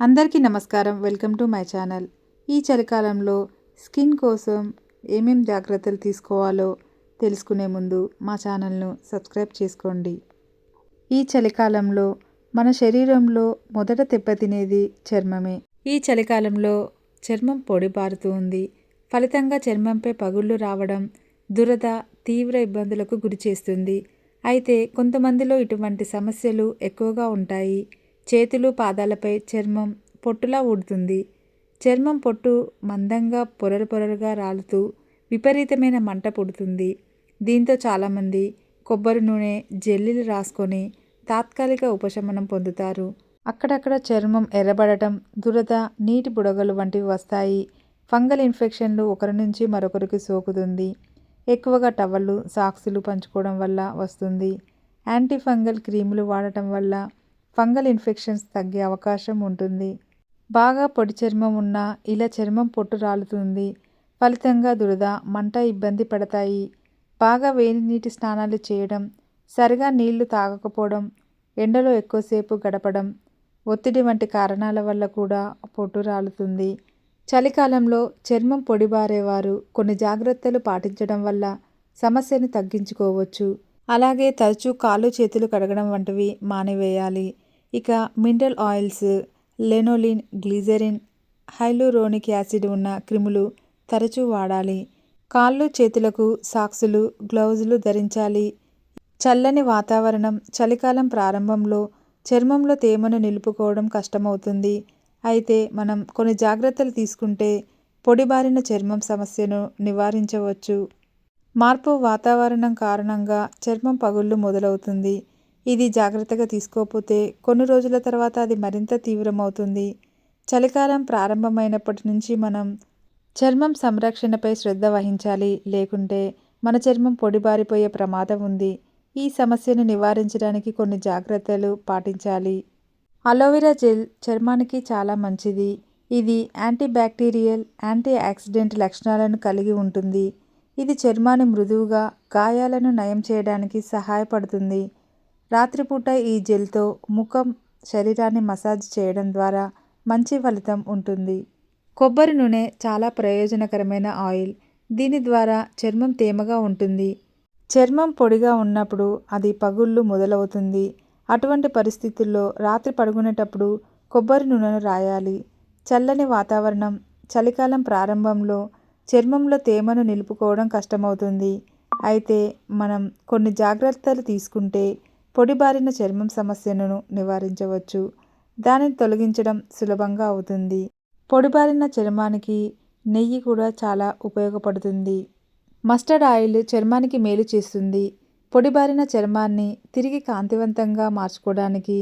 అందరికీ నమస్కారం. Welcome to my channel. ఈ చలికాలంలో స్కిన్ కోసం ఏమేం జాగ్రత్తలు తీసుకోవాలో తెలుసుకునే ముందు మా ఛానల్ను సబ్స్క్రైబ్ చేసుకోండి. ఈ చలికాలంలో మన శరీరంలో మొదట దెబ్బతినేది చర్మమే. ఈ చలికాలంలో చర్మం పొడిబారుతూ ఉంది. ఫలితంగా చర్మంపై పగుళ్ళు రావడం దురద తీవ్ర ఇబ్బందులకు గురి చేస్తుంది అయితే కొంతమందిలో ఇటువంటి సమస్యలు ఎక్కువగా ఉంటాయి. చేతులు పాదాలపై చర్మం పొట్టులా ఊడుతుంది. చర్మం పొట్టు మందంగా పొరలు పొరలుగా రాలుతూ విపరీతమైన మంట పుడుతుంది. దీంతో చాలామంది కొబ్బరి నూనె జెల్లీలు రాసుకొని తాత్కాలిక ఉపశమనం పొందుతారు. అక్కడక్కడ చర్మం ఎర్రబడటం దురద నీటి బుడగలు వంటివి వస్తాయి. ఫంగల్ ఇన్ఫెక్షన్లు ఒకరి నుంచి మరొకరికి సోకుతుంది. ఎక్కువగా టవళ్ళు సాక్సులు పంచుకోవడం వల్ల వస్తుంది. యాంటీ ఫంగల్ క్రీములు వాడటం వల్ల ఫంగల్ ఇన్ఫెక్షన్స్ తగ్గే అవకాశం ఉంటుంది. బాగా పొడి చర్మం ఉన్నా ఇలా చర్మం పొట్టు రాలుతుంది. ఫలితంగా దురద మంట ఇబ్బంది పడతాయి. బాగా వేడి నీటి స్నానాలు చేయడం సరిగా నీళ్ళు తాగకపోవడం ఎండలో ఎక్కువసేపు గడపడం ఒత్తిడి వంటి కారణాల వల్ల కూడా పొట్టు రాలుతుంది. చలికాలంలో చర్మం పొడిబారేవారు కొన్ని జాగ్రత్తలు పాటించడం వల్ల సమస్యను తగ్గించుకోవచ్చు. అలాగే తరచూ కాళ్ళు చేతులు కడగడం వంటివి మానివేయాలి. ఇక mineral oils lanolin glycerin hyaluronic acid ఉన్న క్రిములు తరచూ వాడాలి. కాళ్ళు చేతులకు సాక్సులు గ్లౌజులు ధరించాలి. చల్లని వాతావరణం చలికాలం ప్రారంభంలో చర్మంలో తేమను నిలుపుకోవడం కష్టమవుతుంది. అయితే మనం కొన్ని జాగ్రత్తలు తీసుకుంటే పొడిబారిన చర్మం సమస్యను నివారించవచ్చు. మార్పు వాతావరణం కారణంగా చర్మం పగుళ్ళు మొదలవుతుంది. ఇది జాగ్రత్తగా తీసుకోకపోతే కొన్ని రోజుల తర్వాత అది మరింత తీవ్రమవుతుంది. చలికాలం ప్రారంభమైనప్పటి నుంచి మనం చర్మం సంరక్షణపై శ్రద్ధ వహించాలి. లేకుంటే మన చర్మం పొడిబారిపోయే ప్రమాదం ఉంది. ఈ సమస్యను నివారించడానికి కొన్ని జాగ్రత్తలు పాటించాలి. అలోవెరా జెల్ చర్మానికి చాలా మంచిది. ఇది యాంటీ బ్యాక్టీరియల్ యాంటీ యాక్సిడెంట్ లక్షణాలను కలిగి ఉంటుంది. ఇది చర్మాన్ని మృదువుగా గాయాలను నయం చేయడానికి సహాయపడుతుంది. రాత్రిపూట ఈ జెల్తో ముఖం శరీరాన్ని మసాజ్ చేయడం ద్వారా మంచి ఫలితం ఉంటుంది. కొబ్బరి నూనె చాలా ప్రయోజనకరమైన ఆయిల్. దీని ద్వారా చర్మం తేమగా ఉంటుంది. చర్మం పొడిగా ఉన్నప్పుడు అది పగుళ్ళు మొదలవుతుంది. అటువంటి పరిస్థితుల్లో రాత్రి పడుకునేటప్పుడు కొబ్బరి నూనెను రాయాలి. చల్లని వాతావరణం చలికాలం ప్రారంభంలో చర్మంలో తేమను నిలుపుకోవడం కష్టమవుతుంది. అయితే మనం కొన్ని జాగ్రత్తలు తీసుకుంటే పొడిబారిన చర్మం సమస్యను నివారించవచ్చు. దానిని తొలగించడం సులభంగా అవుతుంది. పొడిబారిన చర్మానికి నెయ్యి కూడా చాలా ఉపయోగపడుతుంది. మస్టర్డ్ ఆయిల్ చర్మానికి మేలు చేస్తుంది. పొడిబారిన చర్మాన్ని తిరిగి కాంతివంతంగా మార్చుకోవడానికి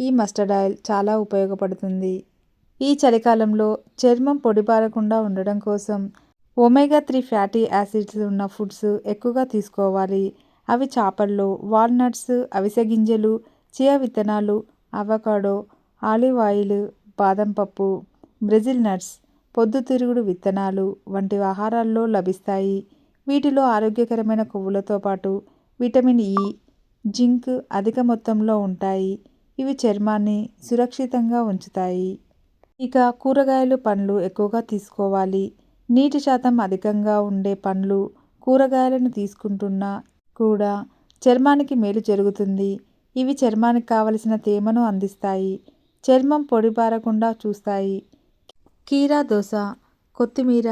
ఈ మస్టర్డ్ ఆయిల్ చాలా ఉపయోగపడుతుంది. ఈ చలికాలంలో చర్మం పొడిబారకుండా ఉండడం కోసం ఒమేగా త్రీ ఫ్యాటీ యాసిడ్స్ ఉన్న ఫుడ్స్ ఎక్కువగా తీసుకోవాలి. అవి చేపల్లో వాల్నట్స్ అవిసె గింజలు చియా విత్తనాలు అవకాడో ఆలివ్ ఆయిల్ బాదం పప్పు బ్రెజిల్ నట్స్ పొద్దుతిరుగుడు విత్తనాలు వంటి ఆహారాల్లో లభిస్తాయి. వీటిలో ఆరోగ్యకరమైన కొవ్వులతో పాటు విటమిన్ ఈ జింక్ అధిక మొత్తంలో ఉంటాయి. ఇవి చర్మాన్ని సురక్షితంగా ఉంచుతాయి. ఇక కూరగాయలు పండ్లు ఎక్కువగా తీసుకోవాలి. నీటి శాతం అధికంగా ఉండే పండ్లు కూరగాయలను తీసుకుంటున్న కూడా చర్మానికి మేలు జరుగుతుంది. ఇవి చర్మానికి కావలసిన తేమను అందిస్తాయి. చర్మం పొడిబారకుండా చూస్తాయి. కీరా దోస కొత్తిమీర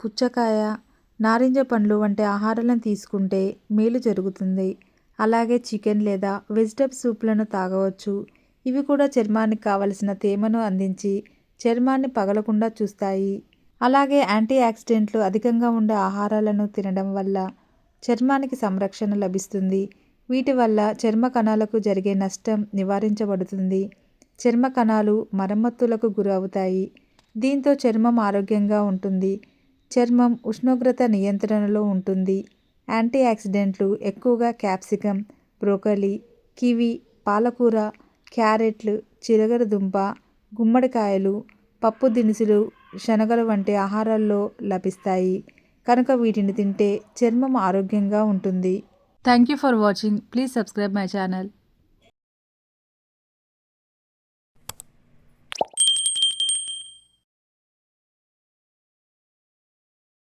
పుచ్చకాయ నారింజ పండ్లు వంటి ఆహారాలను తీసుకుంటే మేలు జరుగుతుంది. అలాగే చికెన్ లేదా వెజిటబుల్ సూప్లను తాగవచ్చు. ఇవి కూడా చర్మానికి కావలసిన తేమను అందించి చర్మాన్ని పగలకుండా చూస్తాయి. అలాగే యాంటీ ఆక్సిడెంట్లు అధికంగా ఉండే ఆహారాలను తినడం వల్ల చర్మానికి సంరక్షణ లభిస్తుంది. వీటి వల్ల చర్మ కణాలకు జరిగే నష్టం నివారించబడుతుంది. చర్మ కణాలు మరమ్మతులకు గురవుతాయి. దీంతో చర్మం ఆరోగ్యంగా ఉంటుంది. చర్మం ఉష్ణోగ్రత నియంత్రణలో ఉంటుంది. యాంటీ ఆక్సిడెంట్లు ఎక్కువగా క్యాప్సికం బ్రోకలీ కివి పాలకూర క్యారెట్లు చిరగరదుంప గుమ్మడికాయలు పప్పు దినుసులు శనగలు వంటి ఆహారాల్లో లభిస్తాయి. కనుక వీటిని తింటే చర్మం ఆరోగ్యంగా ఉంటుంది. Thank you for watching please subscribe my channel